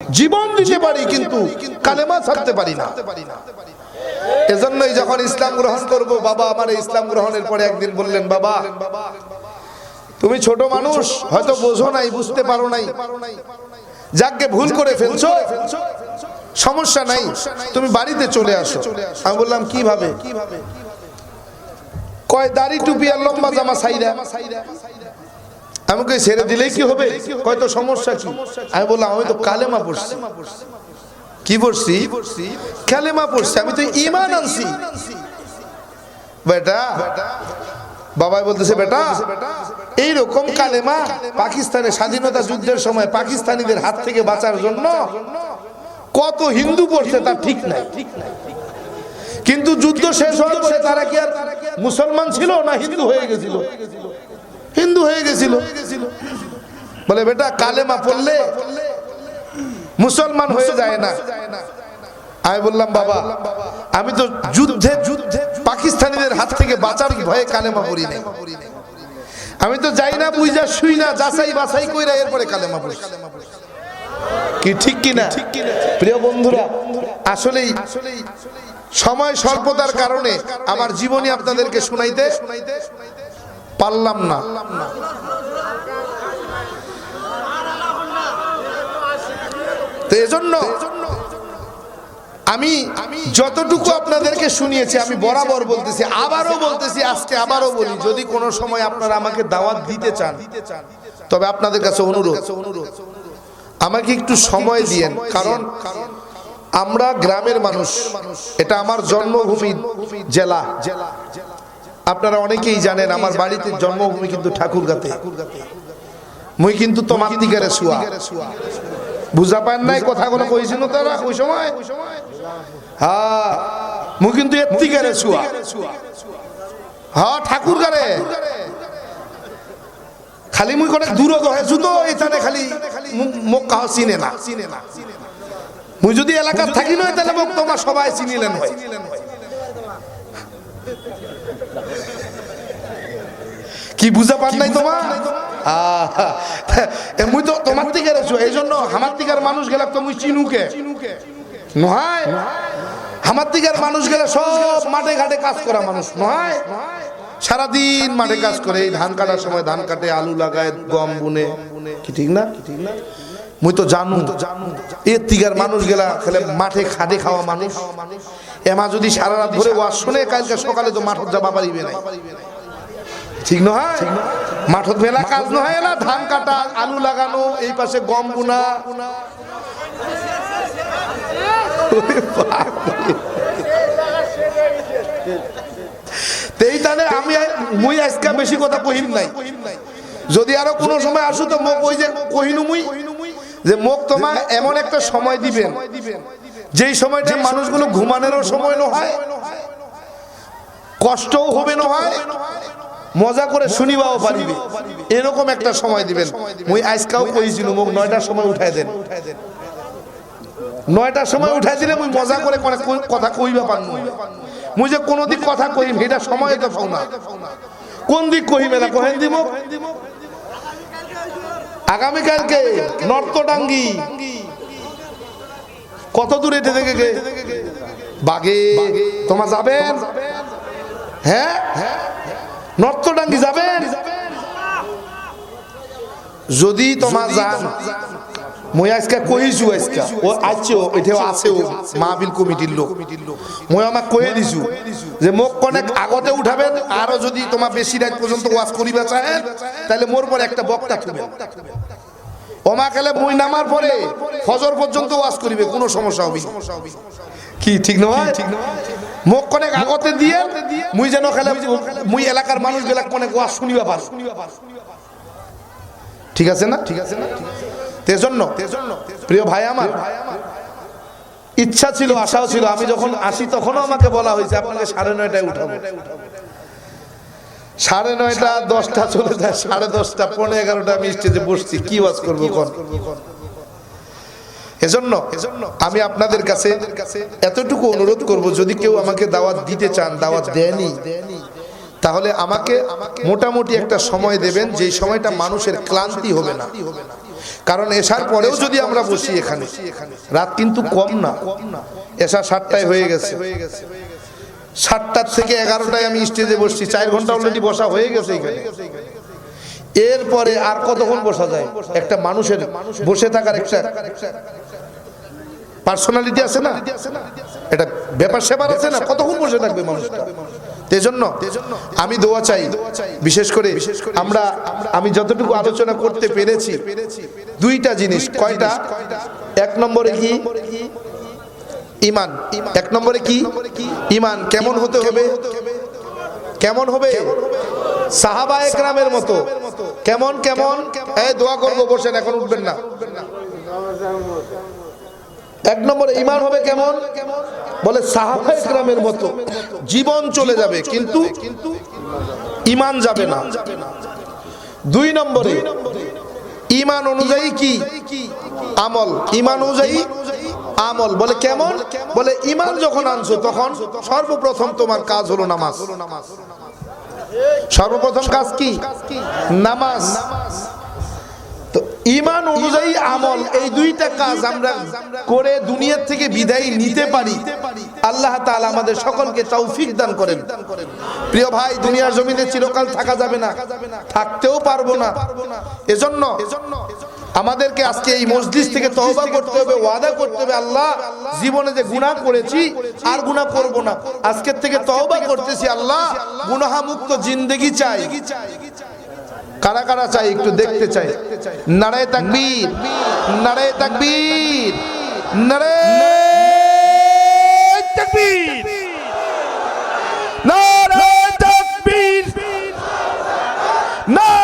জীবন দিতে পারি, কিন্তু কালেমা ছাড়তে পারি না। এজন্যই যখন ইসলাম গ্রহণ করব, বাবা আমার ইসলাম গ্রহণের পরে একদিন বললেন, বাবা, তুমি ছোট মানুষ, হয়তো বোঝো নাই, বুঝতে পারো নাই। যাকে ভুল করে ফেলছো, সমস্যা নাই, তুমি বাড়িতে চলে আসো। আমি বললাম, কীভাবে? কয়, দাড়ি টুপি আর লম্বা জামা সাইরা আমি কই ছেড়ে দিলেই কি হবে? কয় তো সমস্যা কি? আমি বললাম আমি তো কালেমা পড়ছি। কি পড়ছি? কালেমা পড়ছি। আমি তো ইমান আনছি। বেটা বাবাই বলতেছে বেটা এই রকম কালেমা পাকিস্তানের স্বাধীনতা যুদ্ধের সময় পাকিস্তানিদের হাত থেকে বাঁচার জন্য কত হিন্দু পড়ছে তার ঠিক নাই। কিন্তু যুদ্ধ শেষ হওয়ার পরে তারা কি আর মুসলমান ছিল না হিন্দু হয়ে গেছিল। হিন্দু হয়ে গেছিল। বলে, বেটা, কালেমা পড়লে মুসলমান হয়ে যায় না। আমি বললাম, বাবা, আমি তো যুদ্ধে যুদ্ধে পাকিস্তানিদের হাত থেকে বাঁচার ভয়ে কালেমা পড়ি নাই। আমি তো যাই না, বুঝা শুই না, যাচাই বাছাই কইরা এরপরে কালেমা পড়ি। কি ঠিক কি না? প্রিয় বন্ধুরা, আসলেই সময় স্বল্পতার কারণে আমার জীবনী আপনাদেরকে শুনাইতে পারলাম না। এজন্য আমি যতটুকু আপনাদেরকে শুনিয়েছি, আমি বরাবর বলতেছি, আবারও বলতেছি, আজকে আবারও বলি, যদি কোনো সময় আপনারা আমাকে দাওয়াত দিতে চান, তবে আপনাদের কাছে অনুরোধ, আমাকে একটু সময় দিয়েন, কারণ আমরা গ্রামের মানুষ, এটা আমার জন্মভূমি জেলা জেলা। আপনারা অনেকেই জানেন আমার বাড়িতে জন্মভূমি কিন্তু ঠাকুরগাতে। মুই কিন্তু তোমার শুয়া। বুঝা পান নাই কথা কোনো কইছিল তারা ওই সময়? হ্যাঁ মুই কিন্তু দিগারে শুয়া। হ্যাঁ ঠাকুরগারে। খালি মুই কোনে দূর দহে জুতো এখানে খালি মুখ কাহ চিনে না। মুই যদি এলাকার থাকি নয়, তাহলে মোক তোমার সবাই চিনিলেন হয়। কি বুঝা পান নাই তোমার? মুই তো তোমার দিকে রেছো এই জন্য আমার দিকের মানুষ গেলে তো মুই চিনুকে। নয় আমার দিকের মানুষ গেলে সব মাঠে ঘাটে কাজ করা মানুষ নয় সারাদিন মাঠে কাজ করে এই ধান কাটার সময় ধান কাটে আলু লাগায় গম বুনে। কি ঠিক না? ঠিক না মুই তো জানু এর তিগার মানুষ গেলা খেলে মাঠে খাটে খাওয়া মানুষ। এমা যদি সারা রাত ধরে ওয়াজ শুনে কালকে সকালে তো মাঠত যাবা পারিবে নাই। ঠিক নয়? মাঠত মেলা কাজ নয় না ধান কাটা, আলু লাগানো, এই পাশে গম বুনা। আমি মুই আজকে কথা কহিম নাই। যদি কোনো সময় তো মোক যে মোক এমন একটা সময় যেই মানুষগুলো ঘুমানোরও সময় কষ্টও হবে নহয় মজা করে শুনিবাও পারিবে। এরকম একটা সময় দিবেন। মুই আজকাও কইছিল, মোক নয়টার সময় উঠাই দেন। নয়টার সময় উঠাই দিলে মুই মজা করে কথা কইবা পারনু মুই যে কোনো দিক কথা কইম, সেটা সময় তো পাও না। কোন দিক কহিবে না? কহেন দিব আগামীকালকে নর্তডাঙ্গি। কত দূর এটে থেকে বাগে। তোমার যাবেন? হ্যাঁ হ্যাঁ? নর্তডাঙ্গি যাবেন? যদি তোমার যান। মই আজকে কইছো আজকে। ও আছে এটাও আছে মাহবিল কমিটির লোক। মই আমাক কয়ে দিছো যে মোক কনেক আগতে উঠাবেন আরও যদি তোমার বেশি রাত পর্যন্ত ওয়াজ করিবা চাহেন তাহলে মোর পরে একটা বক্তা থুবেন। ওমা খেলে মই নামার পরে ফজর পর্যন্ত ওয়াজ করিবে কোনো সমস্যা হবে। কি ঠিক নয়? মোক কনেক আগতে দিয়ে মুই যেন খেলে মুই এলাকার মানুষ গেলা কনেক ওয়াজ শুনিবা পার। ঠিক আছে না? ঠিক আছে না তেজন্য, প্রিয় ভাই আমার, ইচ্ছা ছিল, আশাও ছিল, আমি যখন আসি তখনও আমাকে বলা হয়েছে, আপনাকে সাড়ে নয়টায় উঠাবো। সাড়ে নয়টা দশটা চলে যায়, সাড়ে দশটা পনেরো এগারোটা আমি স্টেজে বসছি, কি ওয়াজ করব কোন? এজন্য আমি আপনাদের কাছে এতটুকু অনুরোধ করব, যদি কেউ আমাকে দাওয়াত দিতে চান, দাওয়াত দেয়নি, তাহলে আমাকে মোটামুটি একটা সময় দেবেন, যেই সময়টা মানুষের ক্লান্তি হবে না। কারণ এসার পরেও যদি আমরা বসি এখানে, রাত কিন্তু কম না। এসা সাতটায় হয়ে গেছে। সাতটার থেকে এগারোটায় আমি স্টেজে বসছি, চার ঘণ্টা অলরেডি বসা হয়ে গেছে এখানে। এরপরে আর কতক্ষণ বসা যায়? একটা মানুষের বসে থাকার একটা পার্সোনালিটি আছে না? এটা ব্যাপার সেবার আছে না? কতক্ষণ বসে থাকবে মানুষটা? আমি দোয়া চাই, বিশেষ করে আমরা, আমি যতটুকু আলোচনা করতে পেরেছি, দুইটা জিনিস। কয়টা? এক নম্বরে কি? ইমান। এক নম্বরে কি? ইমান। কেমন হতে হবে? কেমন হবে? সাহাবা একরামের মতো। কেমন কেমন? এই দোয়া করব, বসেন, এখন উঠবেন না। এক নম্বরে ইমান হবে কেমন? বলে সাহাবা একরামের মতো। জীবন চলে যাবে কিন্তু ইমান যাবে না। দুই নম্বরে ইমান অনুযায়ী কি? আমল। ইমান অনুযায়ী আমল। বলে কেমন? বলে ইমান যখন আনছো তখন সর্বপ্রথম তোমার কাজ হলো নামাজ। সর্বপ্রথম কাজ কি? নামাজ। ইমান অনুযায়ী আমল, এই দুইটা কাজ আমরা করে দুনিয়ার থেকে বিদায় নিতে পারি। আল্লাহ তাআলা আমাদের সকলকে তৌফিক দান করেন। প্রিয় ভাই, দুনিয়ার জমিনে চিরকাল থাকা যাবে না, থাকতেও পারব না। এজন্য আমাদেরকে আজকে এই মসজিদ থেকে তহবা করতে হবে, ওয়াদা করতে হবে, আল্লাহ জীবনে যে গুনাহ করেছি, আর গুনাহ করব না। আজকের থেকে তহবা করতেছি, আল্লাহ গুনাহ মুক্ত জিন্দেগি চাই। কারা কারা চাই একটু দেখতে চাই? নারে তাকবীর নারে তাকবীর নারে তাকবীর। নারে তাকবীর নারে